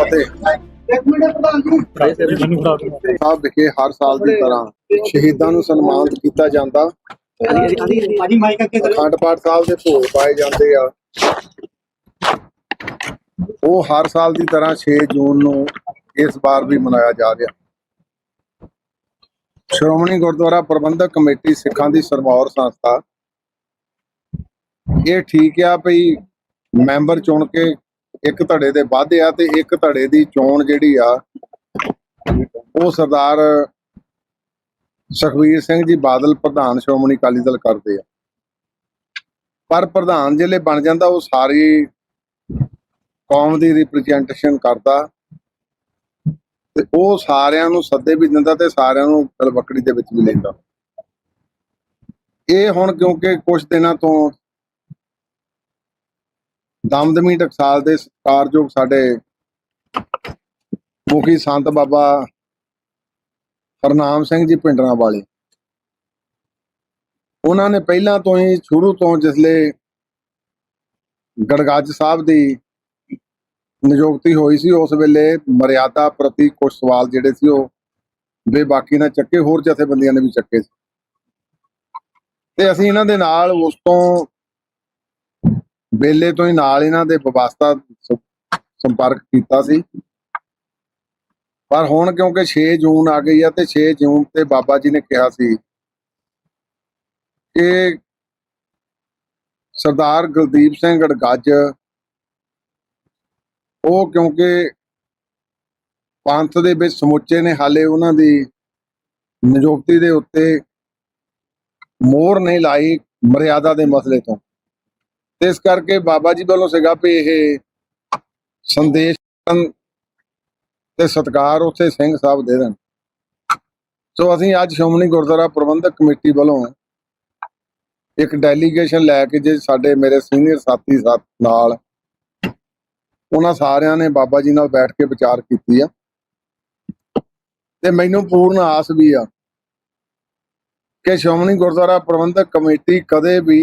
ਫਤਿਹ ਸਾਹਿਬ ਵਿਖੇ ਹਰ ਸਾਲ ਦੀ ਤਰ੍ਹਾਂ ਸ਼ਹੀਦਾਂ ਨੂੰ ਸਨਮਾਨਿਤ ਕੀਤਾ ਜਾਂਦਾ। ਅਖੰਡ ਪਾਠ ਸਾਹਿਬ ਦੇ ਭੋਗ ਪਾਏ ਜਾਂਦੇ ਆ। ਉਹ ਹਰ ਸਾਲ ਦੀ ਤਰ੍ਹਾਂ 6 ਜੂਨ ਨੂੰ ਇਸ ਵਾਰ ਵੀ ਮਨਾਇਆ ਜਾ ਰਿਹਾ। ਸ਼੍ਰੋਮਣੀ ਗੁਰਦੁਆਰਾ ਪ੍ਰਬੰਧਕ ਕਮੇਟੀ ਸਿੱਖਾਂ ਦੀ ਸਰਮੌਰ ਸੰਸਥਾ। ਇਹ ਠੀਕ ਆ ਭਈ ਮੈਂਬਰ ਚੁਣ ਕੇ ਇੱਕ ਧੜੇ ਦੇ ਵਾਧੇ ਆ ਤੇ ਇੱਕ ਧੜੇ ਦੀ ਚੋਣ ਜਿਹੜੀ ਆ, ਉਹ ਸਰਦਾਰ ਸੁਖਵੀਰ ਸਿੰਘ ਜੀ ਬਾਦਲ ਪ੍ਰਧਾਨ ਸ਼੍ਰੋਮਣੀ ਅਕਾਲੀ ਦਲ ਕਰਦੇ ਆ। ਪਰ ਪ੍ਰਧਾਨ ਜਿਹੜੇ ਬਣ ਜਾਂਦਾ, ਉਹ ਸਾਰੀ ਕੌਮ ਦੀ ਰਿਪਰੈਜ਼ੈਂਟੇਸ਼ਨ ਕਰਦਾ ਤੇ ਉਹ ਸਾਰਿਆਂ ਨੂੰ ਸੱਦੇ ਵੀ ਦਿੰਦਾ ਤੇ ਸਾਰਿਆਂ ਨੂੰ ਗਲਵਕੜੀ ਦੇ ਵਿੱਚ ਵੀ ਲੈਂਦਾ। ਇਹ ਹੁਣ ਕਿਉਂਕਿ ਕੁਝ ਦਿਨਾਂ ਤੋਂ ਦਮਦਮੀ ਟਕਸਾਲ ਦੇ ਸਤਿਕਾਰਯੋਗ ਸਾਡੇ ਮੁਖੀ ਸੰਤ ਬਾਬਾ ਹਰਨਾਮ ਸਿੰਘ ਜੀ ਪਿੰਡਰਾਂ ਵਾਲੇ। ਉਹਨਾਂ ਨੇ ਪਹਿਲਾਂ ਤੋਂ ਹੀ ਸ਼ੁਰੂ ਤੋਂ ਜਿਸਲੇ ਗੜਗੱਜ ਸਾਹਿਬ ਦੀ ਨਿਯੁਕਤੀ ਹੋਈ ਸੀ, ਉਸ ਵੇਲੇ ਮਰਿਆਦਾ ਪ੍ਰਤੀ ਕੁਝ ਸਵਾਲ ਜਿਹੜੇ ਸੀ ਉਹ ਬੇਬਾਕੀ ਨਾਲ ਚੱਕੇ, ਹੋਰ ਜਥੇਬੰਦੀਆਂ ਨੇ ਵੀ ਚੱਕੇ ਸੀ। ਤੇ ਅਸੀਂ ਇਹਨਾਂ ਦੇ ਨਾਲ ਉਸ ਤੋਂ ਵੇਲੇ ਤੋਂ ਹੀ ਨਾਲ ਇਹਨਾਂ ਦੇ ਵਿਵਸਥਾ ਸੰਪਰਕ ਕੀਤਾ ਸੀ। ਪਰ ਹੁਣ ਕਿਉਂਕਿ 6 ਜੂਨ ਆ ਗਈ ਆ ਤੇ 6 ਜੂਨ ਤੇ ਬਾਬਾ ਜੀ ਨੇ ਕਿਹਾ ਸੀ ਕਿ ਸਰਦਾਰ ਗੁਰਦੀਪ ਸਿੰਘ ਗੜਗੱਜ ਉਹ ਕਿਉਂਕਿ ਪੰਥ ਦੇ ਵਿੱਚ ਸਮੁੱਚੇ ਨੇ, ਹਾਲੇ ਉਹਨਾਂ ਦੀ ਨਿਯੁਕਤੀ ਦੇ ਉੱਤੇ ਮੋਹਰ ਨਹੀਂ ਲਾਈ ਮਰਿਆਦਾ ਦੇ ਮਸਲੇ ਤੋਂ। ਤੇ ਇਸ ਕਰਕੇ ਬਾਬਾ ਜੀ ਵੱਲੋਂ ਸੀਗਾ ਵੀ ਇਹ ਸੰਦੇਸ਼ ਤੇ ਸਤਕਾਰ ਉੱਥੇ ਸਿੰਘ ਸਾਹਿਬ ਦੇ ਦੇਣ। ਸੋ ਅਸੀਂ ਅੱਜ ਸ਼੍ਰੋਮਣੀ ਗੁਰਦੁਆਰਾ ਪ੍ਰਬੰਧਕ ਕਮੇਟੀ ਵੱਲੋਂ ਇੱਕ ਡੈਲੀਗੇਸ਼ਨ ਲੈ ਕੇ ਜੇ ਸਾਡੇ ਮੇਰੇ ਸੀਨੀਅਰ ਸਾਥੀ ਸਾਥ ਨਾਲ ਉਹਨਾਂ ਸਾਰਿਆਂ ਨੇ ਬਾਬਾ ਜੀ ਨਾਲ ਬੈਠ ਕੇ ਵਿਚਾਰ ਕੀਤੀ ਆ। ਤੇ ਮੈਨੂੰ ਪੂਰਨ ਆਸ ਵੀ ਆ ਕਿ ਸ਼੍ਰੋਮਣੀ ਗੁਰਦੁਆਰਾ ਪ੍ਰਬੰਧਕ ਕਮੇਟੀ ਕਦੇ ਵੀ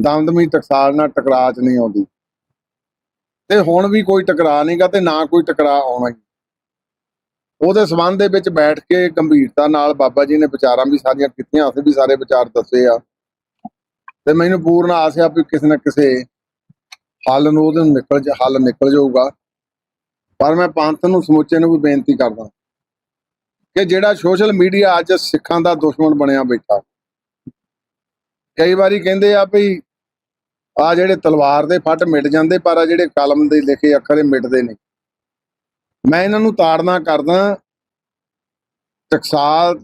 ਦਮਦਮੀ ਟਕਸਾਲ ਨਾਲ ਟਕਰਾਅ 'ਚ ਨਹੀਂ ਆਉਂਦੀ। ਤੇ ਹੁਣ ਵੀ ਕੋਈ ਟਕਰਾਅ ਨਹੀਂਗਾ ਤੇ ਨਾ ਕੋਈ ਟਕਰਾਅ ਆਉਣਾ ਹੀ। ਉਹਦੇ ਸਬੰਧ ਦੇ ਵਿੱਚ ਬੈਠ ਕੇ ਗੰਭੀਰਤਾ ਨਾਲ ਬਾਬਾ ਜੀ ਨੇ ਵਿਚਾਰਾਂ ਵੀ ਸਾਰੀਆਂ ਕੀਤੀਆਂ, ਅਸੀਂ ਵੀ ਸਾਰੇ ਵਿਚਾਰ ਦੱਸੇ ਆ। ਤੇ ਮੈਨੂੰ ਪੂਰਨ ਆਸ ਆ ਵੀ ਕਿਸੇ ਨਾ ਕਿਸੇ ਹੱਲ ਨੂੰ ਉਹਦੇ ਨਿਕਲ ਜਾ, ਹੱਲ ਨਿਕਲ ਜਾਊਗਾ। ਪਰ ਮੈਂ ਪੰਥ ਨੂੰ, ਸਮੁੱਚੇ ਨੂੰ ਵੀ ਬੇਨਤੀ ਕਰਦਾ ਕਿ ਜਿਹੜਾ ਸੋਸ਼ਲ ਮੀਡੀਆ ਅੱਜ ਸਿੱਖਾਂ ਦਾ ਦੁਸ਼ਮਣ ਬਣਿਆ ਬੈਠਾ। ਕਈ ਵਾਰੀ ਕਹਿੰਦੇ ਆ ਵੀ ਆ ਜਿਹੜੇ ਤਲਵਾਰ ਦੇ ਫੱਟ ਮਿਟ ਜਾਂਦੇ, ਪਰ ਆ ਜਿਹੜੇ ਕਲਮ ਦੇ ਲਿਖੇ ਅੱਖਰ ਇਹ ਮਿਟਦੇ ਨਹੀਂ ਮੈਂ ਇਹਨਾਂ ਨੂੰ ਤਾੜਨਾ ਕਰਦਾ, ਟਕਸਾਲ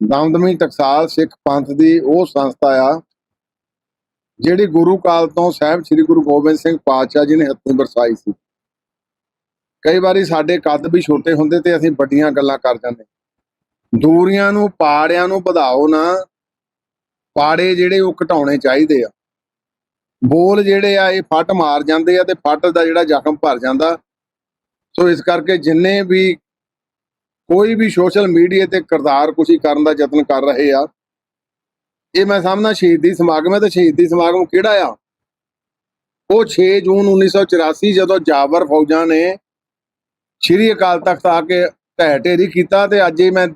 ਦਮਦਮੀ ਟਕਸਾਲ ਸਿੱਖ ਪੰਥ ਦੀ ਉਹ ਸੰਸਥਾ ਆ, ਜਿਹੜੀ ਗੁਰੂ ਕਾਲ ਤੋਂ ਸਾਹਿਬ ਸ੍ਰੀ ਗੁਰੂ ਗੋਬਿੰਦ ਸਿੰਘ ਪਾਤਸ਼ਾਹ ਜੀ ਨੇ ਹੱਥੀਂ ਵਰਸਾਈ ਸੀ। ਕਈ ਵਾਰੀ ਸਾਡੇ ਕੱਦ ਵੀ ਛੋਟੇ ਹੁੰਦੇ ਤੇ ਅਸੀਂ ਵੱਡੀਆਂ ਗੱਲਾਂ ਕਰ ਜਾਂਦੇ। ਦੂਰੀਆਂ ਨੂੰ, ਪਾੜਿਆਂ ਨੂੰ ਵਧਾਓ ਨਾ, ਪਾੜੇ ਜਿਹੜੇ ਉਹ ਘਟਾਉਣੇ ਚਾਹੀਦੇ ਆ। ਬੋਲ ਜਿਹੜੇ ਆ, ਇਹ ਫੱਟ ਮਾਰ ਜਾਂਦੇ ਆ ਤੇ ਫੱਟ ਦਾ ਜਿਹੜਾ ਜ਼ਖਮ ਭਰ ਜਾਂਦਾ। ਸੋ ਇਸ ਕਰਕੇ ਜਿੰਨੇ ਵੀ ਕੋਈ ਵੀ ਸੋਸ਼ਲ ਮੀਡੀਆ ਤੇ ਕਿਰਦਾਰ ਕੁਸ਼ੀ ਕਰਨ ਦਾ ਯਤਨ ਕਰ ਰਹੇ ਆ, ਇਹ ਮੈਂ ਸਮਝਦਾ ਸ਼ਹੀਦੀ ਸਮਾਗਮ ਹੈ ਤੇ ਸ਼ਹੀਦੀ ਸਮਾਗਮ ਕਿਹੜਾ ਆ? ਉਹ 6 ਜੂਨ 1984 ਜਦੋਂ ਜਾਬਰ ਫੌਜਾਂ ਨੇ ਸ਼੍ਰੀ ਅਕਾਲ ਤਖਤ ਆ ਕੇ ਢਹਿ ਢੇਰੀ ਕੀਤਾ ਤੇ ਅੱਜ ਹੀ ਮੈਂ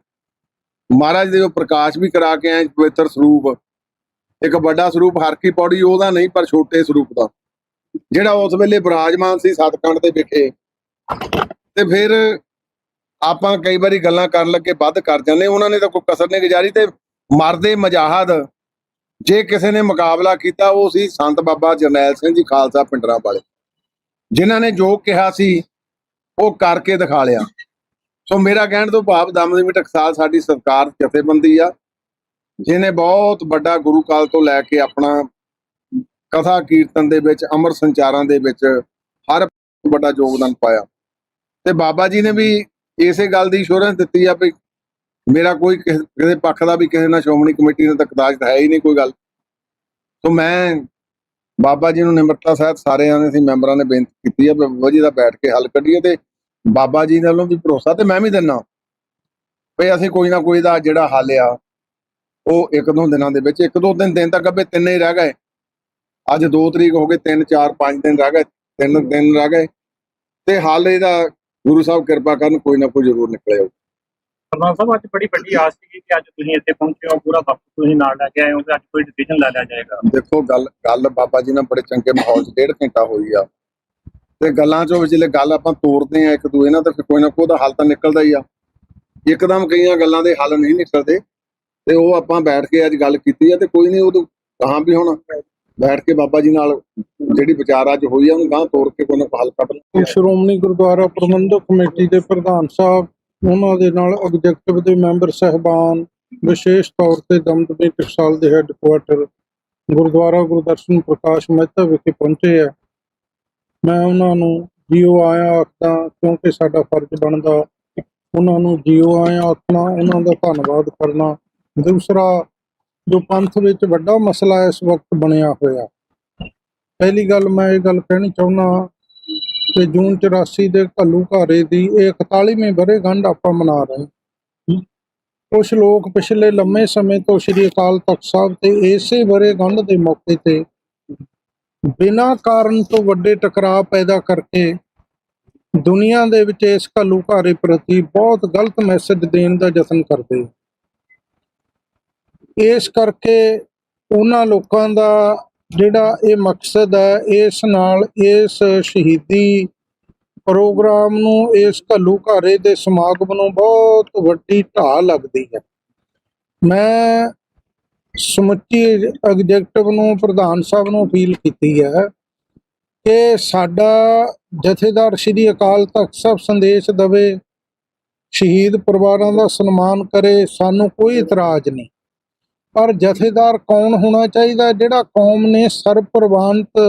ਮਹਾਰਾਜ ਦੇ ਉਹ ਪ੍ਰਕਾਸ਼ ਵੀ ਕਰਾ ਕੇ ਆਏ ਪਵਿੱਤਰ ਸਰੂਪ। ਇੱਕ ਵੱਡਾ ਸਰੂਪ ਹਰ ਕੀ ਪੌੜੀ, ਉਹਦਾ ਨਹੀਂ, ਪਰ ਛੋਟੇ ਸਰੂਪ ਦਾ। ਜਿਹੜਾ ਉਸ ਵੇਲੇ ਬਿਰਾਜਮਾਨ ਸੀ ਸਤਕੰਡ ਦੇ ਵਿਖੇ। ਤੇ ਫਿਰ ਆਪਾਂ ਕਈ ਵਾਰੀ ਗੱਲਾਂ ਕਰਨ ਲੱਗੇ, ਵੱਧ ਕਰ ਜਾਂਦੇ ਉਹਨਾਂ ਨੇ ਤਾਂ ਕੋਈ ਕਸਰ ਨਹੀਂ ਗੁਜ਼ਾਰੀ ਤੇ ਮਰਦੇ ਮਜਾਹਦ। ਜੇ ਕਿਸੇ ਨੇ ਮੁਕਾਬਲਾ ਕੀਤਾ, ਉਹ ਸੀ ਸੰਤ ਬਾਬਾ ਜਰਨੈਲ ਸਿੰਘ ਜੀ ਖਾਲਸਾ ਪਿੰਡਰਾਂ ਵਾਲੇ। ਜਿਨ੍ਹਾਂ ਨੇ ਜੋ ਕਿਹਾ ਸੀ, ਉਹ ਕਰਕੇ ਦਿਖਾ ਲਿਆ। ਸੋ ਮੇਰਾ ਕਹਿਣ ਤੋਂ ਭਾਵ ਦਮਦਮੀ ਟਕਸਾਲ ਸਾਡੀ ਸਰਕਾਰ ਜਥੇਬੰਦੀ ਆ। ਜਿਹਨੇ ਬਹੁਤ ਵੱਡਾ ਗੁਰੂ ਕਾਲ ਤੋਂ ਲੈ ਕੇ ਆਪਣਾ ਕਥਾ ਕੀਰਤਨ ਦੇ ਵਿੱਚ, ਅਮਰ ਸੰਚਾਰਾਂ ਦੇ ਵਿੱਚ ਹਰ ਵੱਡਾ ਯੋਗਦਾਨ ਪਾਇਆ। ਤੇ ਬਾਬਾ ਜੀ ਨੇ ਵੀ ਇਸੇ ਗੱਲ ਦੀ ਅਸ਼ੋਰੈਂਸ ਦਿੱਤੀ ਆ ਵੀ ਮੇਰਾ ਕੋਈ ਕਿਸੇ ਕਿਸੇ ਪੱਖ ਦਾ ਵੀ ਕਿਸੇ ਨਾਲ ਸ਼੍ਰੋਮਣੀ ਕਮੇਟੀ ਨੇ ਤਕਦਾਜ ਹੈ ਹੀ ਨਹੀਂ ਕੋਈ ਗੱਲ। ਸੋ ਮੈਂ ਬਾਬਾ ਜੀ ਨੂੰ ਨਿਮਰਤਾ ਸਹਿਤ ਸਾਰਿਆਂ ਨੇ, ਅਸੀਂ ਮੈਂਬਰਾਂ ਨੇ ਬੇਨਤੀ ਕੀਤੀ ਆ ਵੀ ਬਾਬਾ ਜੀ ਦਾ ਬੈਠ ਕੇ ਹੱਲ ਕੱਢੀਏ ਤੇ ਬਾਬਾ ਜੀ ਨਾਲੋਂ ਵੀ ਭਰੋਸਾ ਤੇ ਮੈਂ ਵੀ ਦਿੰਨਾ। ਵੀ ਅਸੀਂ ਕੋਈ ਨਾ ਕੋਈ ਦਾ ਜਿਹੜਾ ਹੱਲ ਆ ਉਹ ਇੱਕ ਦੋ ਦਿਨਾਂ ਦੇ ਵਿੱਚ ਇੱਕ ਦੋ ਦਿਨ ਦਿਨ ਤੱਕ ਅੱਬੇ ਤਿੰਨੇ ਹੀ ਰਹਿ ਗਏ। ਅੱਜ 2 ਤਰੀਕ ਹੋ ਗਏ 3 4 5 ਦਿਨ ਰਹਿ ਗਏ ਤਿੰਨ ਦਿਨ ਰਹਿ ਗਏ। ਤੇ ਹੱਲ ਇਹਦਾ ਗੁਰੂ ਸਾਹਿਬ ਕਿਰਪਾ ਕਰਨ ਕੋਈ ਨਾ ਕੋਈ ਜ਼ਰੂਰ ਨਿਕਲੇ ਸਰਦਾਰ ਸਾਹਿਬ ਅੱਜ ਬੜੀ ਵੱਡੀ ਆਸ ਸੀ ਕਿ ਅੱਜ ਤੁਸੀਂ ਇੱਥੇ ਪਹੁੰਚੇ ਹੋ ਪੂਰਾ ਵਕਤ ਤੁਸੀਂ ਨਾਲ ਲੈ ਕੇ ਆਏ ਹੋ ਕਿ ਅੱਜ ਕੋਈ ਡਿਸੀਜਨ ਲੈ ਲਿਆ ਜਾਏਗਾ। ਦੇਖੋ ਗੱਲ ਗੱਲ ਬਾਬਾ ਜੀ ਨਾਲ ਬੜੇ ਚੰਗੇ ਮਾਹੌਲ 'ਚ ਡੇਢ ਘੰਟਾ ਹੋਈ ਆ। ਤੇ ਗੱਲਾਂ ਚੋਂ ਵਿਚਲੇ ਗੱਲ ਆਪਾਂ ਤੋੜਦੇ ਆ ਇੱਕ ਦੂਏ ਨਾਲ ਤਾਂ ਕੋਈ ਨਾ ਕੋਈ ਦਾ ਹੱਲ ਤਾਂ ਨਿਕਲਦਾ ਹੀ ਆ। ਇੱਕਦਮ ਕਈਆਂ ਗੱਲਾਂ ਦੇ ਹੱਲ ਨਹੀਂ ਨਿਕਲਦੇ। ਤੇ ਉਹ ਆਪਾਂ ਬੈਠ ਕੇ ਅੱਜ ਗੱਲ ਕੀਤੀ ਆ ਤੇ ਕੋਈ ਨਹੀਂ ਉਹ ਕਹਾਂ ਵੀ ਹੁਣ ਬੈਠ ਕੇ ਬਾਬਾ ਜੀ ਨਾਲ ਜਿਹੜੀ ਵਿਚਾਰ ਅੱਜ ਹੋਈ ਆ, ਉਹਨੂੰ ਗਾਂ ਤੋੜ ਕੇ ਕੋਈ ਹੱਲ ਕੱਢ ਸ਼੍ਰੋਮਣੀ ਗੁਰਦੁਆਰਾ ਪ੍ਰਬੰਧਕ ਕਮੇਟੀ ਦੇ ਪ੍ਰਧਾਨ ਸਾਹਿਬ, ਉਹਨਾਂ ਦੇ ਨਾਲ ਐਗਜ਼ੈਕਟਿਵ ਦੇ ਮੈਂਬਰ ਸਹਿਬਾਨ, ਵਿਸ਼ੇਸ਼ ਤੌਰ ਤੇ ਦਮਦਮੀ ਟਕਸਾਲ ਦੇ ਹੈੱਡਕੁਆਟਰ ਗੁਰਦੁਆਰਾ ਗੁਰਦਰਸ਼ਨ ਪ੍ਰਕਾਸ਼ ਮਹਿਤਾ ਵਿਖੇ ਪਹੁੰਚੇ ਆ। ਮੈਂ ਉਹਨਾਂ ਨੂੰ ਜੀਓ ਆਇਆ ਆਖਦਾ, ਕਿਉਂਕਿ ਸਾਡਾ ਫਰਜ਼ ਬਣਦਾ, ਉਹਨਾਂ ਨੂੰ ਜੀਓ ਆਇਆ ਆਖਣਾ, ਉਹਨਾਂ ਦਾ ਧੰਨਵਾਦ ਕਰਨਾ। ਦੂਸਰਾ, ਜੋ ਪੰਥ ਵਿੱਚ ਵੱਡਾ ਮਸਲਾ ਇਸ ਵਕਤ ਬਣਿਆ ਹੋਇਆ। ਪਹਿਲੀ ਗੱਲ ਮੈਂ ਇਹ ਗੱਲ ਕਹਿਣੀ ਚਾਹੁੰਦਾ ਤੇ ਜੂਨ 84 ਦੇ ਘੱਲੂ ਘਾਰੇ ਦੀ ਇਹ 41ਵੀਂ ਵਰ੍ਹੇਗੰਢ ਆਪਾਂ ਮਨਾ ਰਹੇ ਹਾਂ। ਕੁਝ ਲੋਕ ਪਿਛਲੇ ਲੰਮੇ ਸਮੇਂ ਤੋਂ ਸ੍ਰੀ ਅਕਾਲ ਤਖਤ ਸਾਹਿਬ ਤੇ ਇਸੇ ਵਰ੍ਹੇਗੰਢ ਦੇ ਮੌਕੇ ਤੇ ਬਿਨਾਂ ਕਾਰਨ ਤੋਂ ਵੱਡੇ ਟਕਰਾਅ ਪੈਦਾ ਕਰਕੇ ਦੁਨੀਆ ਦੇ ਵਿੱਚ ਇਸ ਘੱਲੂ ਘਾਰੇ ਪ੍ਰਤੀ ਬਹੁਤ ਗਲਤ ਮੈਸੇਜ ਦੇਣ ਦਾ ਯਤਨ ਕਰਦੇ ਇਸ ਕਰਕੇ ਉਹਨਾਂ ਲੋਕਾਂ ਦਾ ਜਿਹੜਾ ਇਹ ਮਕਸਦ ਹੈ, ਇਸ ਨਾਲ ਇਸ ਸ਼ਹੀਦੀ ਪ੍ਰੋਗਰਾਮ ਨੂੰ, ਇਸ ਘੱਲੂ ਘਾਰੇ ਦੇ ਸਮਾਗਮ ਨੂੰ ਬਹੁਤ ਵੱਡੀ ਢਾਹ ਲੱਗਦੀ ਹੈ। ਮੈਂ ਸਮੁੱਚੀ ਐਗਜ਼ੈਕਟਿਵ ਨੂੰ, ਪ੍ਰਧਾਨ ਸਾਹਿਬ ਨੂੰ ਅਪੀਲ ਕੀਤੀ ਹੈ ਕਿ ਸਾਡਾ ਜਥੇਦਾਰ ਸ੍ਰੀ ਅਕਾਲ ਤਖਤ ਸਾਹਿਬ ਸੰਦੇਸ਼ ਦਵੇ, ਸ਼ਹੀਦ ਪਰਿਵਾਰਾਂ ਦਾ ਸਨਮਾਨ ਕਰੇ, ਸਾਨੂੰ ਕੋਈ ਇਤਰਾਜ਼ ਨਹੀਂ। ਪਰ ਜਥੇਦਾਰ ਕੌਣ ਹੋਣਾ ਚਾਹੀਦਾ ਜਿਹੜਾ ਕੌਮ ਨੇ ਸਰਪ੍ਰਵਾਨਤ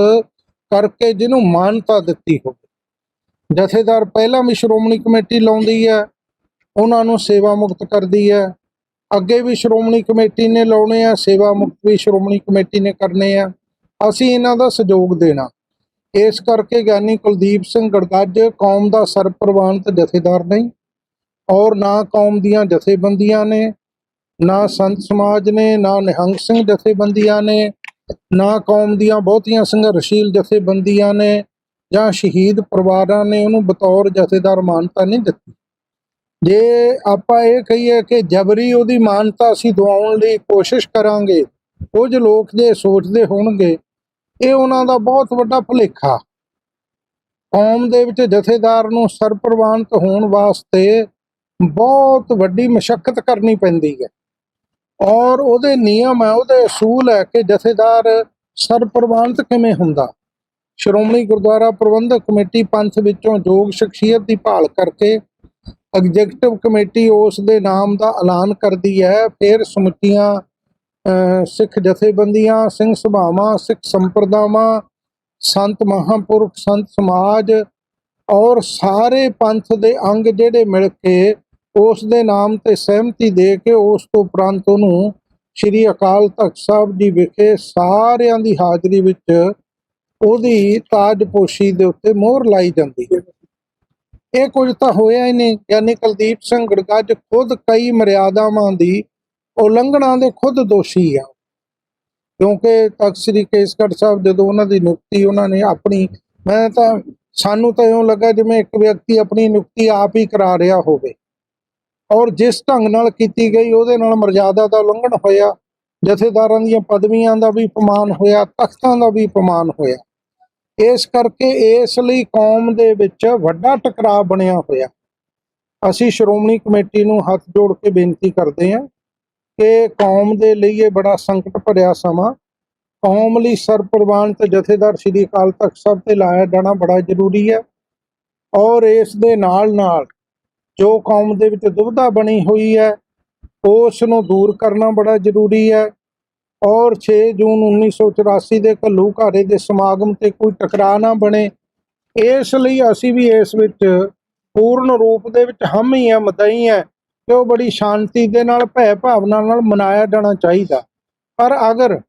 ਕਰਕੇ ਜਿਹਨੂੰ ਮਾਨਤਾ ਦਿੱਤੀ ਹੋਵੇ। ਜਥੇਦਾਰ ਪਹਿਲਾਂ ਵੀ ਸ਼੍ਰੋਮਣੀ ਕਮੇਟੀ ਲਾਉਂਦੀ ਹੈ, ਉਹਨਾਂ ਨੂੰ ਸੇਵਾ ਮੁਕਤ ਕਰਦੀ ਹੈ। ਅੱਗੇ ਵੀ ਸ਼੍ਰੋਮਣੀ ਕਮੇਟੀ ਨੇ ਲਾਉਣੇ ਆ, ਸੇਵਾ ਮੁਕਤ ਵੀ ਸ਼੍ਰੋਮਣੀ ਕਮੇਟੀ ਨੇ ਕਰਨੇ ਆ। ਅਸੀਂ ਇਹਨਾਂ ਦਾ ਸਹਿਯੋਗ ਦੇਣਾ। ਇਸ ਕਰਕੇ ਗਿਆਨੀ ਕੁਲਦੀਪ ਸਿੰਘ ਗੜਗੱਜ ਕੌਮ ਦਾ ਸਰਪ੍ਰਵਾਨਤ ਜਥੇਦਾਰ ਨਹੀਂ, ਔਰ ਨਾ ਕੌਮ ਦੀਆਂ ਜਥੇਬੰਦੀਆਂ ਨੇ ਨਾ ਸੰਤ ਸਮਾਜ ਨੇ, ਨਾ ਨਿਹੰਗ ਸਿੰਘ ਜਥੇਬੰਦੀਆਂ ਨੇ, ਨਾ ਕੌਮ ਦੀਆਂ ਬਹੁਤੀਆਂ ਸੰਘਰਸ਼ੀਲ ਜਥੇਬੰਦੀਆਂ ਨੇ ਜਾਂ ਸ਼ਹੀਦ ਪਰਿਵਾਰਾਂ ਨੇ ਉਹਨੂੰ ਬਤੌਰ ਜਥੇਦਾਰ ਮਾਨਤਾ ਨਹੀਂ ਦਿੱਤੀ। ਜੇ ਆਪਾਂ ਇਹ ਕਹੀਏ ਕਿ ਜਬਰੀ ਉਹਦੀ ਮਾਨਤਾ ਅਸੀਂ ਦਿਵਾਉਣ ਲਈ ਕੋਸ਼ਿਸ਼ ਕਰਾਂਗੇ, ਕੁਝ ਲੋਕ ਜੇ ਸੋਚਦੇ ਹੋਣਗੇ, ਇਹ ਉਹਨਾਂ ਦਾ ਬਹੁਤ ਵੱਡਾ ਭੁਲੇਖਾ। ਕੌਮ ਦੇ ਵਿੱਚ ਜਥੇਦਾਰ ਨੂੰ ਸਰਪ੍ਰਵਾਨਤ ਹੋਣ ਵਾਸਤੇ ਬਹੁਤ ਵੱਡੀ ਮਸ਼ੱਕਤ ਕਰਨੀ ਪੈਂਦੀ ਹੈ। ਔਰ ਉਹਦੇ ਨਿਯਮ ਹੈ, ਉਹਦੇ ਅਸੂਲ ਹੈ ਕਿ ਜਥੇਦਾਰ ਸਰਪ੍ਰਵਾਨਤ ਕਿਵੇਂ ਹੁੰਦਾ। ਸ਼੍ਰੋਮਣੀ ਗੁਰਦੁਆਰਾ ਪ੍ਰਬੰਧਕ ਕਮੇਟੀ ਪੰਥ ਵਿੱਚੋਂ ਯੋਗ ਸ਼ਖਸੀਅਤ ਦੀ ਭਾਲ ਕਰਕੇ ਐਗਜੀਕਟਿਵ ਕਮੇਟੀ ਉਸ ਦੇ ਨਾਮ ਦਾ ਐਲਾਨ ਕਰਦੀ ਹੈ। ਫਿਰ ਸਮੁੱਚੀਆਂ ਸਿੱਖ ਜਥੇਬੰਦੀਆਂ, ਸਿੰਘ ਸਭਾਵਾਂ, ਸਿੱਖ ਸੰਪਰਦਾਵਾਂ, ਸੰਤ ਮਹਾਂਪੁਰਖ, ਸੰਤ ਸਮਾਜ ਔਰ ਸਾਰੇ ਪੰਥ ਦੇ ਅੰਗ ਜਿਹੜੇ ਮਿਲ ਕੇ ਉਸ ਦੇ ਨਾਮ ਤੇ ਸਹਿਮਤੀ ਦੇ ਕੇ ਉਸ ਤੋਂ ਉਪਰੰਤ ਉਹਨੂੰ ਸ੍ਰੀ ਅਕਾਲ ਤਖਤ ਸਾਹਿਬ ਜੀ ਵਿਖੇ ਸਾਰਿਆਂ ਦੀ ਹਾਜ਼ਰੀ ਵਿੱਚ ਉਹਦੀ ਤਾਜਪੋਸ਼ੀ ਦੇ ਉੱਤੇ ਮੋਹਰ ਲਾਈ ਜਾਂਦੀ ਹੈ। ਇਹ ਕੁਝ ਤਾਂ ਹੋਇਆ ਹੀ ਨਹੀਂ, ਯਾਨੀ ਕੁਲਦੀਪ ਸਿੰਘ ਗੜਗੱਜ ਖੁਦ ਕਈ ਮਰਿਆਦਾਵਾਂ ਦੀ ਉਲੰਘਣਾ ਦੇ ਖੁਦ ਦੋਸ਼ੀ ਆ। ਕਿਉਂਕਿ ਤਖਤ ਸ੍ਰੀ ਕੇਸਗੜ੍ਹ ਸਾਹਿਬ ਜਦੋਂ ਉਹਨਾਂ ਦੀ ਨਿਯੁਕਤੀ ਉਹਨਾਂ ਨੇ ਆਪਣੀ, ਮੈਂ ਤਾਂ, ਸਾਨੂੰ ਤਾਂ ਇਉਂ ਲੱਗਾ ਜਿਵੇਂ ਇੱਕ ਵਿਅਕਤੀ ਆਪਣੀ ਨਿਯੁਕਤੀ ਆਪ ਹੀ ਕਰਾ ਰਿਹਾ ਹੋਵੇ। ਔਰ ਜਿਸ ਢੰਗ ਨਾਲ ਕੀਤੀ ਗਈ, ਉਹਦੇ ਨਾਲ ਮਰਜ਼ਾਦਾ ਦਾ ਉਲੰਘਣ ਹੋਇਆ। ਜਥੇਦਾਰਾਂ ਦੀਆਂ ਪਦਵੀਆਂ ਦਾ ਵੀ ਅਪਮਾਨ ਹੋਇਆ, ਤਖਤਾਂ ਦਾ ਵੀ ਅਪਮਾਨ ਹੋਇਆ। ਇਸ ਕਰਕੇ ਇਸ ਲਈ ਕੌਮ ਦੇ ਵਿੱਚ ਵੱਡਾ ਟਕਰਾਅ ਬਣਿਆ ਹੋਇਆ। ਅਸੀਂ ਸ਼੍ਰੋਮਣੀ ਕਮੇਟੀ ਨੂੰ ਹੱਥ ਜੋੜ ਕੇ ਬੇਨਤੀ ਕਰਦੇ ਹਾਂ ਕਿ ਕੌਮ ਦੇ ਲਈ ਇਹ ਬੜਾ ਸੰਕਟ ਭਰਿਆ ਸਮਾਂ। ਕੌਮ ਲਈ ਸਰਪ੍ਰਵਾਨਤ ਜਥੇਦਾਰ ਸ੍ਰੀ ਅਕਾਲ ਤਖਤ ਸਾਹਿਬ ਤੇ ਲਾਇਆ ਜਾਣਾ ਬੜਾ ਜ਼ਰੂਰੀ ਹੈ। ਔਰ ਇਸ ਦੇ ਨਾਲ ਨਾਲ ਜੋ ਕੌਮ ਦੇ ਵਿੱਚ ਦੁਬਿਧਾ ਬਣੀ ਹੋਈ ਹੈ ਉਸ ਨੂੰ ਦੂਰ ਕਰਨਾ ਬੜਾ ਜ਼ਰੂਰੀ ਹੈ। ਔਰ 6 ਜੂਨ 1984 ਦੇ ਘੱਲੂ ਘਾਰੇ ਦੇ ਸਮਾਗਮ ਤੇ ਕੋਈ ਟਕਰਾਅ ਨਾ ਬਣੇ। ਇਸ ਲਈ ਅਸੀਂ ਵੀ ਇਸ ਵਿੱਚ ਪੂਰਨ ਰੂਪ ਦੇ ਵਿੱਚ ਹਮ ਹੀ ਆ ਮਦਈ ਹੈ ਕਿ ਉਹ ਬੜੀ ਸ਼ਾਂਤੀ ਦੇ ਨਾਲ ਭੈ ਭਾਵਨਾ ਨਾਲ ਮਨਾਇਆ ਜਾਣਾ ਚਾਹੀਦਾ। ਪਰ ਅਗਰ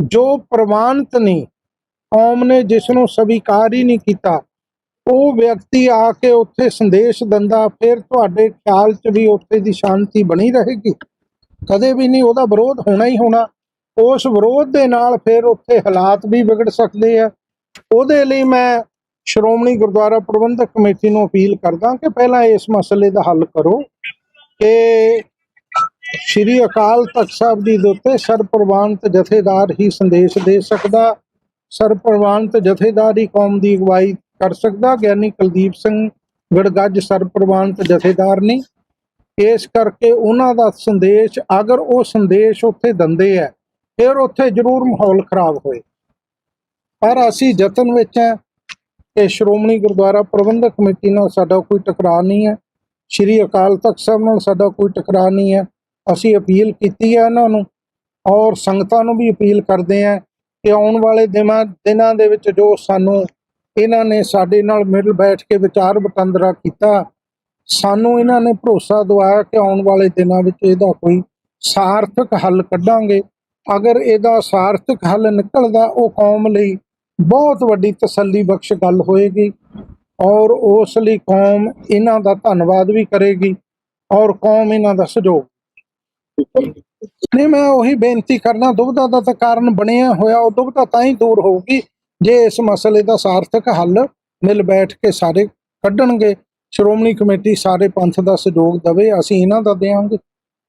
ਜੋ ਪ੍ਰਵਾਨਤ ਨਹੀਂ, ਕੌਮ ਨੇ ਜਿਸ ਨੂੰ ਸਵੀਕਾਰ ਹੀ ਨਹੀਂ ਕੀਤਾ ਉਹ ਵਿਅਕਤੀ ਆ ਕੇ ਉੱਥੇ ਸੰਦੇਸ਼ ਦਿੰਦਾ, ਫਿਰ ਤੁਹਾਡੇ ਖਿਆਲ 'ਚ ਵੀ ਉੱਥੇ ਦੀ ਸ਼ਾਂਤੀ ਬਣੀ ਰਹੇਗੀ? ਕਦੇ ਵੀ ਨਹੀਂ, ਉਹਦਾ ਵਿਰੋਧ ਹੋਣਾ ਹੀ ਹੋਣਾ। ਉਸ ਵਿਰੋਧ ਦੇ ਨਾਲ ਫਿਰ ਉੱਥੇ ਹਾਲਾਤ ਵੀ ਵਿਗੜ ਸਕਦੇ ਆ। ਉਹਦੇ ਲਈ ਮੈਂ ਸ਼੍ਰੋਮਣੀ ਗੁਰਦੁਆਰਾ ਪ੍ਰਬੰਧਕ ਕਮੇਟੀ ਨੂੰ ਅਪੀਲ ਕਰਦਾ ਕਿ ਪਹਿਲਾਂ ਇਸ ਮਸਲੇ ਦਾ ਹੱਲ ਕਰੋ ਕਿ ਸ਼੍ਰੀ ਅਕਾਲ ਤਖਤ ਸਾਹਿਬ ਜੀ ਦੇ ਉੱਤੇ ਸਰਪ੍ਰਵਾਨਤ ਜਥੇਦਾਰ ਹੀ ਸੰਦੇਸ਼ ਦੇ ਸਕਦਾ। ਸਰਪ੍ਰਵਾਨਤ ਜਥੇਦਾਰ ਹੀ ਕੌਮ ਦੀ ਅਗਵਾਈ ਕਰ ਸਕਦਾ, ਗਿਆਨੀ ਕੁਲਦੀਪ ਸਿੰਘ ਗੜਗੱਜ ਸਰਪ੍ਰਵਾਨਤ ਜਥੇਦਾਰ ਨਹੀਂ ਇਸ ਕਰਕੇ ਉਹਨਾਂ ਦਾ ਸੰਦੇਸ਼, ਅਗਰ ਉਹ ਸੰਦੇਸ਼ ਉੱਥੇ ਦਿੰਦੇ ਹੈ ਫਿਰ ਉੱਥੇ ਜ਼ਰੂਰ ਮਾਹੌਲ ਖਰਾਬ ਹੋਏ। ਪਰ ਅਸੀਂ ਯਤਨ ਵਿੱਚ ਹੈ ਕਿ ਸ਼੍ਰੋਮਣੀ ਗੁਰਦੁਆਰਾ ਪ੍ਰਬੰਧਕ ਕਮੇਟੀ ਨਾਲ ਸਾਡਾ ਕੋਈ ਟਕਰਾਅ ਨਹੀਂ ਹੈ। ਸ਼੍ਰੀ ਅਕਾਲ ਤਖਤ ਸਾਹਿਬ ਨਾਲ ਸਾਡਾ ਕੋਈ ਟਕਰਾਅ ਨਹੀਂ ਹੈ। ਅਸੀਂ ਅਪੀਲ ਕੀਤੀ ਹੈ ਉਹਨਾਂ ਨੂੰ ਔਰ ਸੰਗਤਾਂ ਨੂੰ ਵੀ ਅਪੀਲ ਕਰਦੇ ਹਾਂ ਕਿ ਆਉਣ ਵਾਲੇ ਦਿਨਾਂ ਦਿਨਾਂ ਦੇ ਵਿੱਚ ਜੋ ਸਾਨੂੰ ਇਹਨਾਂ ਨੇ ਸਾਡੇ ਨਾਲ ਮਿਲ ਬੈਠ ਕੇ ਵਿਚਾਰ ਵਟਾਂਦਰਾ ਕੀਤਾ। ਸਾਨੂੰ ਇਹਨਾਂ ਨੇ ਭਰੋਸਾ ਦਵਾਇਆ ਕਿ ਆਉਣ ਵਾਲੇ ਦਿਨਾਂ ਵਿੱਚ ਇਹਦਾ ਕੋਈ ਸਾਰਥਕ ਹੱਲ ਕੱਢਾਂਗੇ। ਅਗਰ ਇਹਦਾ ਸਾਰਥਕ ਹੱਲ ਨਿਕਲਦਾ, ਉਹ ਕੌਮ ਲਈ ਬਹੁਤ ਵੱਡੀ ਤਸੱਲੀ ਬਖਸ਼ ਗੱਲ ਹੋਏਗੀ ਔਰ ਉਸ ਲਈ ਕੌਮ ਇਹਨਾਂ ਦਾ ਧੰਨਵਾਦ ਵੀ ਕਰੇਗੀ ਔਰ ਕੌਮ ਇਹਨਾਂ ਦਾ ਸਹਿਯੋਗ ਨਹੀਂ, ਮੈਂ ਉਹੀ ਬੇਨਤੀ ਕਰਨਾ ਦੁਬਦਾ ਦਾ ਤਾਂ ਕਾਰਨ ਬਣਿਆ ਹੋਇਆ, ਉਹ ਦੁਬਦਾ ਤਾਂ ਹੀ ਦੂਰ ਹੋਊਗੀ ਜੇ ਇਸ ਮਸਲੇ ਦਾ ਸਾਰਥਕ ਹੱਲ ਮਿਲ ਬੈਠ ਕੇ ਸਾਰੇ ਕੱਢਣਗੇ ਸ਼੍ਰੋਮਣੀ ਕਮੇਟੀ ਸਾਰੇ ਪੰਥ ਦਾ ਸਹਿਯੋਗ ਦੇਵੇ ਅਸੀਂ ਇਹਨਾਂ ਦਾ ਦੇਵਾਂਗੇ।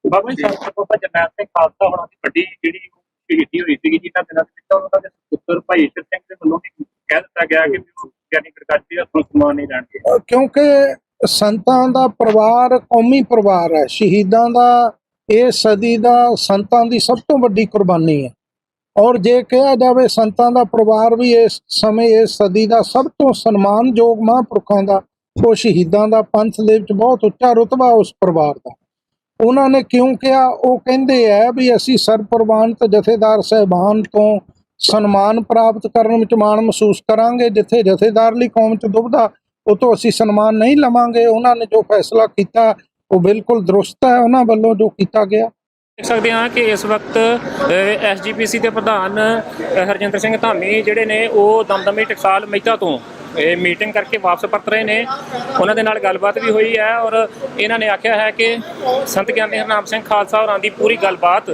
ਬਾਬਾ ਜੀ ਸਾਹਿਬ ਬਾਬਾ ਜਰਨੈਲ ਸਿੰਘ ਖਾਲਸਾ ਹੋਣਾ ਦੀ ਵੱਡੀ ਜਿਹੜੀ ਸ਼ਹੀਦੀ ਹੋਈ ਸੀਗੀ ਜਿਨ੍ਹਾਂ ਦਿਨਾਂ ਦੇ ਵਿੱਚ ਉਹਨਾਂ ਦੇ ਪੁੱਤਰ ਭਾਈ ਈਸ਼ਰ ਸਿੰਘ ਦੇ ਵੱਲੋਂ ਵੀ ਕਹਿ ਦਿੱਤਾ ਗਿਆ ਕਿ ਵੀ ਉਹ ਗਿਆਨੀ ਗੜਗੱਜ ਦੇ ਹੱਥੋਂ ਸਨਮਾਨ ਨਹੀਂ ਲੈਣਗੇ। ਅਹ ਕਿਉਂਕਿ ਸੰਤਾਂ ਦਾ ਪਰਿਵਾਰ ਕੌਮੀ ਪਰਿਵਾਰ ਹੈ ਸ਼ਹੀਦਾਂ ਦਾ ਇਹ ਸਦੀ ਦਾ ਸੰਤਾਂ ਦੀ ਸਭ ਤੋਂ ਵੱਡੀ ਕੁਰਬਾਨੀ ਹੈ। ਔਰ ਜੇ ਕਿਹਾ ਜਾਵੇ ਸੰਤਾਂ ਦਾ ਪਰਿਵਾਰ ਵੀ ਇਸ ਸਮੇਂ, ਇਸ ਸਦੀ ਦਾ ਸਭ ਤੋਂ ਸਨਮਾਨਯੋਗ ਮਹਾਂਪੁਰਖਾਂ ਦਾ, ਉਹ ਸ਼ਹੀਦਾਂ ਦਾ ਪੰਥ ਦੇ ਵਿੱਚ ਬਹੁਤ ਉੱਚਾ ਰੁਤਬਾ ਉਸ ਪਰਿਵਾਰ ਦਾ। ਉਹਨਾਂ ਨੇ ਕਿਉਂ ਕਿਹਾ? ਉਹ ਕਹਿੰਦੇ ਆ ਵੀ ਅਸੀਂ ਸਰਪ੍ਰਵਾਨਤ ਜਥੇਦਾਰ ਸਹਿਬਾਨ ਤੋਂ ਸਨਮਾਨ ਪ੍ਰਾਪਤ ਕਰਨ ਵਿੱਚ ਮਾਣ ਮਹਿਸੂਸ ਕਰਾਂਗੇ। ਜਿੱਥੇ ਜਥੇਦਾਰ ਲਈ ਕੌਮ ਚ ਦੁਬਦਾ ਉਹ ਤੋਂ ਅਸੀਂ ਸਨਮਾਨ ਨਹੀਂ ਲਵਾਂਗੇ। ਉਹਨਾਂ ਨੇ ਜੋ ਫੈਸਲਾ ਕੀਤਾ, ਉਹ ਬਿਲਕੁਲ ਦਰੁਸਤ ਹੈ। ਉਹਨਾਂ ਵੱਲੋਂ ਜੋ ਕੀਤਾ ਗਿਆ ਦੇਖ ਸਕਦੇ ਹਾਂ ਕਿ ਇਸ ਵਕਤ ਐਸਜੀਪੀਸੀ ਦੇ ਪ੍ਰਧਾਨ ਹਰਜਿੰਦਰ ਸਿੰਘ ਧਾਮੀ ਜਿਹੜੇ ਨੇ, ਉਹ ਦਮਦਮੀ ਟਕਸਾਲ ਮਹਿਤਾ ਤੋਂ, ਇਹ ਮੀਟਿੰਗ ਕਰਕੇ ਵਾਪਸ ਪਰਤ ਰਹੇ ਨੇ। ਉਹਨਾਂ ਦੇ ਨਾਲ ਗੱਲਬਾਤ ਵੀ ਹੋਈ ਹੈ ਔਰ ਇਹਨਾਂ ਨੇ ਆਖਿਆ ਹੈ ਕਿ ਸੰਤ ਗਿਆਨੀ ਹਰਨਾਮ ਸਿੰਘ ਖਾਲਸਾ ਹੋਰਾਂ ਦੀ ਪੂਰੀ ਗੱਲਬਾਤ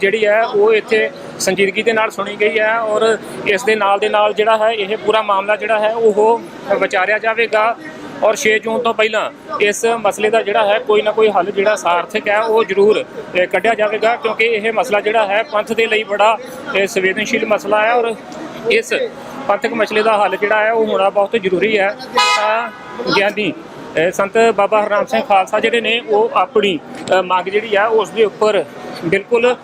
ਜਿਹੜੀ ਹੈ, ਉਹ ਇੱਥੇ ਸੰਜੀਦਗੀ ਦੇ ਨਾਲ ਸੁਣੀ ਗਈ ਹੈ ਔਰ ਇਸ ਦੇ ਨਾਲ ਦੇ ਨਾਲ ਜਿਹੜਾ ਹੈ, ਇਹ ਪੂਰਾ ਮਾਮਲਾ ਜਿਹੜਾ ਹੈ, ਉਹ ਵਿਚਾਰਿਆ ਜਾਵੇਗਾ। ਔਰ 6 ਜੂਨ ਤੋਂ ਪਹਿਲਾਂ ਇਸ ਮਸਲੇ ਦਾ ਜਿਹੜਾ ਹੈ ਕੋਈ ਨਾ ਕੋਈ ਹੱਲ ਜਿਹੜਾ ਸਾਰਥਕ ਹੈ, ਉਹ ਜ਼ਰੂਰ ਕੱਢਿਆ ਜਾਵੇਗਾ, ਕਿਉਂਕਿ ਇਹ ਮਸਲਾ ਜਿਹੜਾ ਹੈ ਪੰਥ ਦੇ ਲਈ ਬੜਾ ਸੰਵੇਦਨਸ਼ੀਲ ਮਸਲਾ ਹੈ ਔਰ ਇਸ ਪੰਥਕ ਮਸਲੇ ਦਾ ਹੱਲ ਜਿਹੜਾ ਹੈ, ਉਹ ਹੋਣਾ ਬਹੁਤ ਜ਼ਰੂਰੀ ਹੈ। ਤਾਂ ਗਿਆਨੀ ਸੰਤ ਬਾਬਾ ਹਰਨਾਮ ਸਿੰਘ ਖਾਲਸਾ ਜਿਹੜੇ ਨੇ, ਉਹ ਆਪਣੀ ਮੰਗ ਜਿਹੜੀ ਹੈ, ਉਸ ਦੇ ਉੱਪਰ ਬਿਲਕੁਲ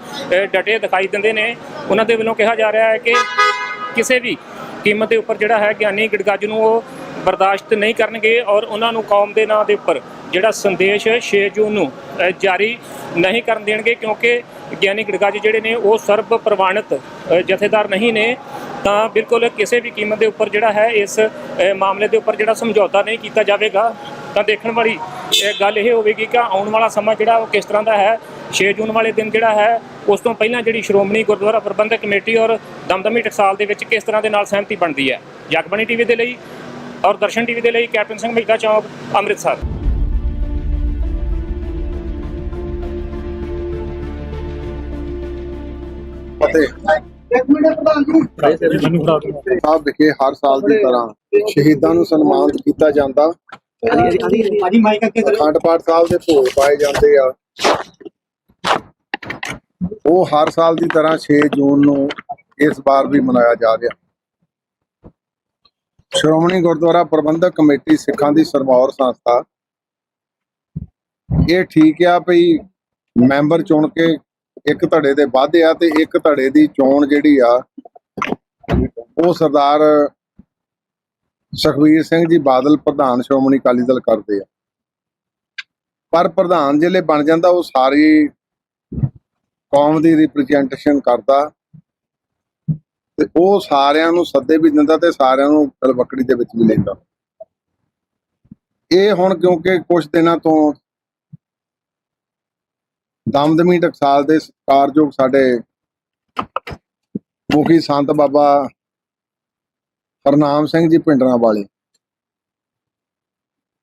ਡਟੇ ਦਿਖਾਈ ਦਿੰਦੇ ਨੇ। ਉਹਨਾਂ ਦੇ ਵੱਲੋਂ ਕਿਹਾ ਜਾ ਰਿਹਾ ਹੈ ਕਿ ਕਿਸੇ ਵੀ ਕੀਮਤ ਦੇ ਉੱਪਰ ਜਿਹੜਾ ਹੈ ਗਿਆਨੀ ਗੜਗੱਜ ਨੂੰ ਉਹ ਬਰਦਾਸ਼ਤ ਨਹੀਂ ਕਰਨਗੇ ਔਰ ਉਹਨਾਂ ਨੂੰ ਕੌਮ ਦੇ ਨਾਂ ਦੇ ਉੱਪਰ ਜਿਹੜਾ ਸੰਦੇਸ਼ 6 ਜੂਨ ਨੂੰ ਜਾਰੀ ਨਹੀਂ ਕਰਨ ਦੇਣਗੇ ਕਿਉਂਕਿ ਗਿਆਨੀ ਗੜਗੱਜ ਜਿਹੜੇ ਨੇ ਉਹ ਸਰਬ ਪ੍ਰਵਾਨਿਤ ਜਥੇਦਾਰ ਨਹੀਂ ਨੇ, ਤਾਂ ਬਿਲਕੁਲ ਕਿਸੇ ਵੀ ਕੀਮਤ ਦੇ ਉੱਪਰ ਜਿਹੜਾ ਹੈ ਇਸ ਮਾਮਲੇ ਦੇ ਉੱਪਰ ਜਿਹੜਾ ਸਮਝੌਤਾ ਨਹੀਂ ਕੀਤਾ ਜਾਵੇਗਾ। ਤਾਂ ਦੇਖਣ ਵਾਲੀ ਗੱਲ ਇਹ ਹੋਵੇਗੀ ਕਿ ਆਉਣ ਵਾਲਾ ਸਮਾਂ ਜਿਹੜਾ ਉਹ ਕਿਸ ਤਰ੍ਹਾਂ ਦਾ ਹੈ 6 ਜੂਨ ਵਾਲੇ ਦਿਨ ਜਿਹੜਾ ਹੈ, ਉਸ ਤੋਂ ਪਹਿਲਾਂ ਜਿਹੜੀ ਸ਼੍ਰੋਮਣੀ ਗੁਰਦੁਆਰਾ ਪ੍ਰਬੰਧਕ ਕਮੇਟੀ ਔਰ ਦਮਦਮੀ ਟਕਸਾਲ ਦੇ ਵਿੱਚ ਕਿਸ ਤਰ੍ਹਾਂ ਦੇ ਨਾਲ ਸਹਿਮਤੀ ਬਣਦੀ ਹੈ। ਜਗਬਾਣੀ ਟੀਵੀ ਦੇ ਲਈ ਔਰ ਦਰਸ਼ਨ ਟੀਵੀ ਦੇ ਲਈ ਕੈਪਟਨ ਸਿੰਘ ਮਹਿਤਾ ਚੌਕ ਅੰਮ੍ਰਿਤਸਰ। ਸਾਹਿਬ ਵਿਖੇ ਹਰ ਸਾਲ ਦੀ ਤਰ੍ਹਾਂ ਸ਼ਹੀਦਾਂ ਨੂੰ ਸਨਮਾਨਿਤ ਕੀਤਾ ਜਾਂਦਾ। ਅਖੰਡ ਪਾਠ ਸਾਹਿਬ ਦੇ ਭੋਗ ਪਾਏ ਜਾਂਦੇ ਆ। ਉਹ ਹਰ ਸਾਲ ਦੀ ਤਰ੍ਹਾਂ 6 ਜੂਨ ਨੂੰ ਇਸ ਵਾਰ ਵੀ ਮਨਾਇਆ ਜਾ ਰਿਹਾ। ਸ਼੍ਰੋਮਣੀ ਗੁਰਦੁਆਰਾ ਪ੍ਰਬੰਧਕ ਕਮੇਟੀ ਸਿੱਖਾਂ ਦੀ ਸਰਮੌਰ ਸੰਸਥਾ। ਇਹ ਠੀਕ ਆ ਭਈ ਮੈਂਬਰ ਚੁਣ ਕੇ ਇੱਕ ਧੜੇ ਦੇ ਵਾਧੇ ਆ ਤੇ ਇੱਕ ਧੜੇ ਦੀ ਚੋਣ ਜਿਹੜੀ ਆ, ਉਹ ਸਰਦਾਰ ਸੁਖਵੀਰ ਸਿੰਘ ਜੀ ਬਾਦਲ ਪ੍ਰਧਾਨ ਸ਼੍ਰੋਮਣੀ ਅਕਾਲੀ ਦਲ ਕਰਦੇ ਆ। ਪਰ ਪ੍ਰਧਾਨ ਜਿਹੜੇ ਬਣ ਜਾਂਦਾ, ਉਹ ਸਾਰੀ ਕੌਮ ਦੀ ਰਿਪਰੈਜ਼ੈਂਟੇਸ਼ਨ ਕਰਦਾ। ਤੇ ਉਹ ਸਾਰਿਆਂ ਨੂੰ ਸੱਦੇ ਵੀ ਦਿੰਦਾ ਤੇ ਸਾਰਿਆਂ ਨੂੰ ਤਲਵਕੜੀ ਦੇ ਵਿੱਚ ਵੀ ਲੈਂਦਾ। ਇਹ ਹੁਣ ਕਿਉਂਕਿ ਕੁਝ ਦਿਨਾਂ ਤੋਂ ਦਮਦਮੀ ਟਕਸਾਲ ਦੇ ਸਤਿਕਾਰਯੋਗ ਸਾਡੇ ਮੁਖੀ ਸੰਤ ਬਾਬਾ ਹਰਨਾਮ ਸਿੰਘ ਜੀ ਪਿੰਡਰਾਂ ਵਾਲੇ।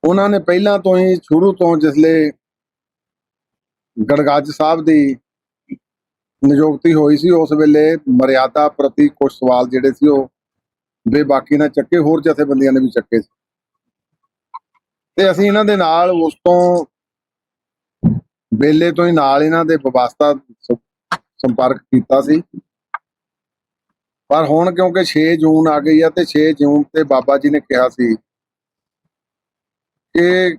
ਉਹਨਾਂ ਨੇ ਪਹਿਲਾਂ ਤੋਂ ਹੀ ਸ਼ੁਰੂ ਤੋਂ ਜਿਸਲੇ ਗੜਗੱਜ ਸਾਹਿਬ ਦੀ ਨਿਯੁਕਤੀ ਹੋਈ ਸੀ, ਉਸ ਵੇਲੇ ਮਰਿਆਦਾ ਪ੍ਰਤੀ ਕੁਝ ਸਵਾਲ ਜਿਹੜੇ ਸੀ ਉਹ ਬੇਬਾਕੀ ਨਾਲ ਚੱਕੇ, ਹੋਰ ਜਥੇਬੰਦੀਆਂ ਨੇ ਵੀ ਚੱਕੇ ਸੀ। ਤੇ ਅਸੀਂ ਇਹਨਾਂ ਦੇ ਨਾਲ ਉਸ ਤੋਂ ਵੇਲੇ ਤੋਂ ਹੀ ਨਾਲ ਇਹਨਾਂ ਦੇ ਵਿਵਸਥਾ ਸੰਪਰਕ ਕੀਤਾ ਸੀ। ਪਰ ਹੁਣ ਕਿਉਂਕਿ 6 ਜੂਨ ਆ ਗਈ ਆ ਤੇ 6 ਜੂਨ ਤੇ ਬਾਬਾ ਜੀ ਨੇ ਕਿਹਾ ਸੀ ਕਿ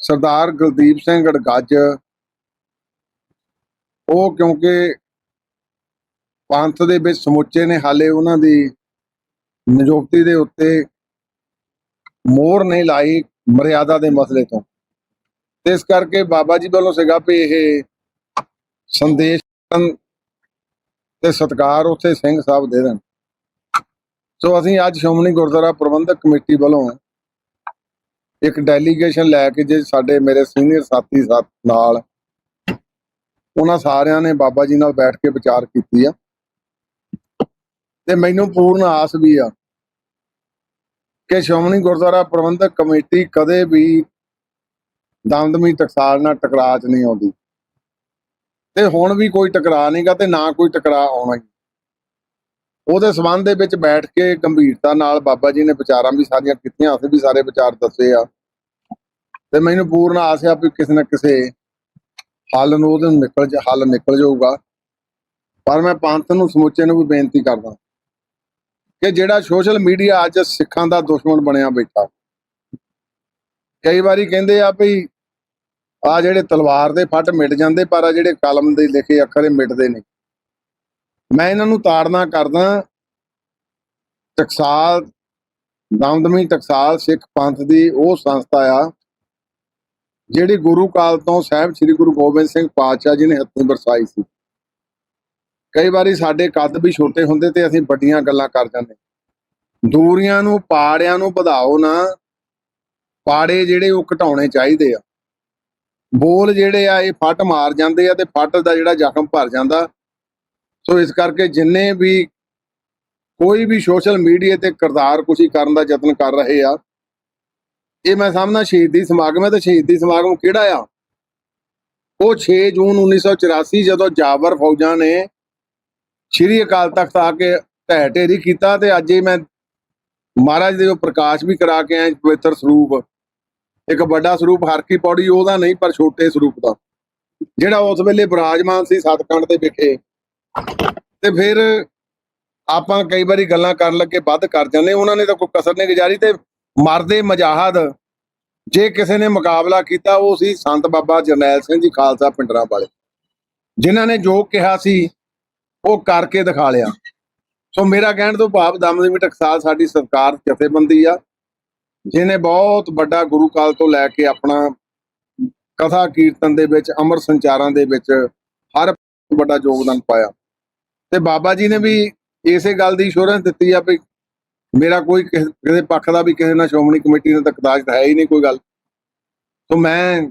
ਸਰਦਾਰ ਗੁਰਦੀਪ ਸਿੰਘ ਗੜਗੱਜ ਉਹ ਕਿਉਂਕਿ ਪੰਥ ਦੇ ਵਿੱਚ ਸਮੁੱਚੇ ਨੇ, ਹਾਲੇ ਉਹਨਾਂ ਦੀ ਨਿਯੁਕਤੀ ਦੇ ਉੱਤੇ ਮੋਹਰ ਨਹੀਂ ਲਾਈ ਮਰਿਆਦਾ ਦੇ ਮਸਲੇ ਤੋਂ। ਤੇ ਇਸ ਕਰਕੇ ਬਾਬਾ ਜੀ ਵੱਲੋਂ ਸੀਗਾ ਵੀ ਇਹ ਸੰਦੇਸ਼ ਤੇ ਸਤਕਾਰ ਉੱਥੇ ਸਿੰਘ ਸਾਹਿਬ ਦੇ ਦੇਣ। ਸੋ ਅਸੀਂ ਅੱਜ ਸ਼੍ਰੋਮਣੀ ਗੁਰਦੁਆਰਾ ਪ੍ਰਬੰਧਕ ਕਮੇਟੀ ਵੱਲੋਂ ਇੱਕ ਡੈਲੀਗੇਸ਼ਨ ਲੈ ਕੇ ਜੇ ਸਾਡੇ ਮੇਰੇ ਸੀਨੀਅਰ ਸਾਥੀ ਸਾਥ ਨਾਲ ਉਹਨਾਂ ਸਾਰਿਆਂ ਨੇ ਬਾਬਾ ਜੀ ਨਾਲ ਬੈਠ ਕੇ ਵਿਚਾਰ ਕੀਤੀ ਆ। ਤੇ ਮੈਨੂੰ ਪੂਰਨ ਆਸ ਵੀ ਆ ਕਿ ਸ਼੍ਰੋਮਣੀ ਗੁਰਦੁਆਰਾ ਪ੍ਰਬੰਧਕ ਕਮੇਟੀ ਕਦੇ ਵੀ ਦਮਦਮੀ ਟਕਸਾਲ ਨਾਲ ਟਕਰਾਅ 'ਚ ਨਹੀਂ ਆਉਂਦੀ। ਤੇ ਹੁਣ ਵੀ ਕੋਈ ਟਕਰਾਅ ਨਹੀਂਗਾ ਤੇ ਨਾ ਕੋਈ ਟਕਰਾਅ ਆਉਣਾ ਹੀ। ਉਹਦੇ ਸਬੰਧ ਦੇ ਵਿੱਚ ਬੈਠ ਕੇ ਗੰਭੀਰਤਾ ਨਾਲ ਬਾਬਾ ਜੀ ਨੇ ਵਿਚਾਰਾਂ ਵੀ ਸਾਰੀਆਂ ਕੀਤੀਆਂ, ਅਸੀਂ ਵੀ ਸਾਰੇ ਵਿਚਾਰ ਦੱਸੇ ਆ। ਤੇ ਮੈਨੂੰ ਪੂਰਨ ਆਸ ਆ ਵੀ ਕਿਸੇ ਨਾ ਕਿਸੇ ਹੱਲ ਨੂੰ ਉਹਦੇ ਨੂੰ ਨਿਕਲ ਜਾ, ਹੱਲ ਨਿਕਲ ਜਾਊਗਾ। ਪਰ ਮੈਂ ਪੰਥ ਨੂੰ, ਸਮੁੱਚੇ ਨੂੰ ਵੀ ਬੇਨਤੀ ਕਰਦਾ ਕਿ ਜਿਹੜਾ ਸੋਸ਼ਲ ਮੀਡੀਆ ਅੱਜ ਸਿੱਖਾਂ ਦਾ ਦੁਸ਼ਮਣ ਬਣਿਆ ਬੈਠਾ। ਕਈ ਵਾਰੀ ਕਹਿੰਦੇ ਆ ਵੀ ਆ ਜਿਹੜੇ ਤਲਵਾਰ ਦੇ ਫੱਟ ਮਿਟ ਜਾਂਦੇ, ਪਰ ਆ ਜਿਹੜੇ ਕਲਮ ਦੇ ਲਿਖੇ ਅੱਖਰ ਇਹ ਮਿਟਦੇ ਨਹੀਂ। ਮੈਂ ਇਹਨਾਂ ਨੂੰ ਤਾੜਨਾ ਕਰਦਾ ਟਕਸਾਲ, ਦਮਦਮੀ ਟਕਸਾਲ ਸਿੱਖ ਪੰਥ ਦੀ ਉਹ ਸੰਸਥਾ ਆ ਜਿਹੜੀ ਗੁਰੂ ਕਾਲ ਤੋਂ ਸਾਹਿਬ ਸ੍ਰੀ ਗੁਰੂ ਗੋਬਿੰਦ ਸਿੰਘ ਪਾਤਸ਼ਾਹ ਜੀ ਨੇ ਹੱਥੀਂ ਵਰਸਾਈ ਸੀ। ਕਈ ਵਾਰੀ ਸਾਡੇ ਕੱਦ ਵੀ ਛੋਟੇ ਹੁੰਦੇ ਤੇ ਅਸੀਂ ਵੱਡੀਆਂ ਗੱਲਾਂ ਕਰ ਜਾਂਦੇ। ਦੂਰੀਆਂ ਨੂੰ, ਪਾੜਿਆਂ ਨੂੰ ਵਧਾਓ ਨਾ। ਪਾੜੇ ਜਿਹੜੇ ਉਹ ਘਟਾਉਣੇ ਚਾਹੀਦੇ ਆ। ਬੋਲ ਜਿਹੜੇ ਆ, ਇਹ ਫੱਟ ਮਾਰ ਜਾਂਦੇ ਆ ਤੇ ਫੱਟ ਦਾ ਜਿਹੜਾ ਜ਼ਖਮ ਭਰ ਜਾਂਦਾ। ਸੋ ਇਸ ਕਰਕੇ ਜਿੰਨੇ ਵੀ ਕੋਈ ਵੀ ਸੋਸ਼ਲ ਮੀਡੀਆ ਤੇ ਕਰਦਾਰ ਕੁਸ਼ੀ ਕਰਨ ਦਾ ਯਤਨ ਕਰ ਰਹੇ ਆ ਇਹ ਮੈਂ ਸਮਝਦਾ ਸ਼ਹੀਦੀ ਸਮਾਗਮ ਹੈ ਤੇ ਸ਼ਹੀਦੀ ਸਮਾਗਮ ਕਿਹੜਾ ਆ? ਉਹ 6 ਜੂਨ 1984 ਜਦੋਂ ਜਾਬਰ ਫੌਜਾਂ ਨੇ ਸ਼੍ਰੀ ਅਕਾਲ ਤਖਤ ਆ ਕੇ ਢਹਿ ਢੇਰੀ ਕੀਤਾ ਤੇ ਅੱਜ ਇਹ ਮੈਂ ਮਹਾਰਾਜ ਦੇ ਉਹ ਪ੍ਰਕਾਸ਼ ਵੀ ਕਰਾ ਕੇ ਆਇਆ ਪਵਿੱਤਰ ਸਰੂਪ। ਇੱਕ ਵੱਡਾ ਸਰੂਪ ਹਰ ਕੀ ਪੌੜੀ, ਉਹਦਾ ਨਹੀਂ, ਪਰ ਛੋਟੇ ਸਰੂਪ ਦਾ। ਜਿਹੜਾ ਉਸ ਵੇਲੇ ਬਿਰਾਜਮਾਨ ਸੀ ਸਤਕੰਡ ਦੇ ਵਿਖੇ। ਤੇ ਫਿਰ ਆਪਾਂ ਕਈ ਵਾਰੀ ਗੱਲਾਂ ਕਰਨ ਲੱਗੇ, ਵੱਧ ਕਰ ਜਾਂਦੇ। ਉਹਨਾਂ ਨੇ ਤਾਂ ਕੋਈ ਕਸਰ ਨਹੀਂ ਗੁਜ਼ਾਰੀ ਤੇ ਮਰਦੇ ਮਜਾਹਦ। ਜੇ ਕਿਸੇ ਨੇ ਮੁਕਾਬਲਾ ਕੀਤਾ, ਉਹ ਸੀ ਸੰਤ ਬਾਬਾ ਜਰਨੈਲ ਸਿੰਘ ਜੀ ਖਾਲਸਾ ਪਿੰਡਰਾਂ ਵਾਲੇ। ਜਿਨ੍ਹਾਂ ਨੇ ਜੋ ਕਿਹਾ ਸੀ, ਉਹ ਕਰਕੇ ਦਿਖਾ ਲਿਆ। ਸੋ ਮੇਰਾ ਕਹਿਣ ਤੋਂ ਭਾਵ ਦਮਦਮੀ ਟਕਸਾਲ ਸਾਡੀ ਸਰਕਾਰ ਜਥੇਬੰਦੀ ਆ, ਜਿਹਨੇ ਬਹੁਤ ਵੱਡਾ ਗੁਰੂ ਕਾਲ ਤੋਂ ਲੈ ਕੇ ਆਪਣਾ ਕਥਾ ਕੀਰਤਨ ਦੇ ਵਿੱਚ, ਅਮਰ ਸੰਚਾਰਾਂ ਦੇ ਵਿੱਚ ਹਰ ਵੱਡਾ ਯੋਗਦਾਨ ਪਾਇਆ। ਤੇ ਬਾਬਾ ਜੀ ਨੇ ਵੀ ਇਸੇ ਗੱਲ ਦੀ ਇਸ਼ੋਰੈਂਸ ਦਿੱਤੀ ਆ ਵੀ ਮੇਰਾ ਕੋਈ ਕਿਸੇ ਕਿਸੇ ਪੱਖ ਦਾ ਵੀ ਕਿਸੇ ਨਾਲ ਸ਼੍ਰੋਮਣੀ ਕਮੇਟੀ ਨਾਲ ਤਕਦਾਜ ਹੈ ਹੀ ਨਹੀਂ ਕੋਈ ਗੱਲ। ਸੋ ਮੈਂ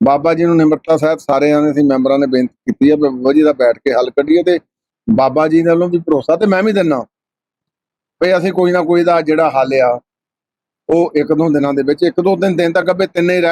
ਬਾਬਾ ਜੀ ਨੂੰ ਨਿਮਰਤਾ ਸਾਹਿਬ ਸਾਰਿਆਂ ਨੇ ਅਸੀਂ ਮੈਂਬਰਾਂ ਨੇ ਬੇਨਤੀ ਕੀਤੀ ਹੈ ਵੀ ਬਾਬਾ ਜੀ ਦਾ ਬੈਠ ਕੇ ਹੱਲ ਕੱਢੀਏ ਤੇ ਬਾਬਾ ਜੀ ਨਾਲੋਂ ਵੀ ਭਰੋਸਾ ਤੇ ਮੈਂ ਵੀ ਦਿੰਨਾ। ਵੀ ਅਸੀਂ ਕੋਈ ਨਾ ਕੋਈ ਦਾ ਜਿਹੜਾ ਹੱਲ ਆ, ਉਹ ਇੱਕ ਦੋ ਦਿਨਾਂ ਦੇ ਵਿੱਚ, ਇੱਕ ਦੋ ਦਿਨ ਦਿਨ ਤੱਕ ਅੱਬੇ ਤਿੰਨੇ ਹੀ ਰਹਿ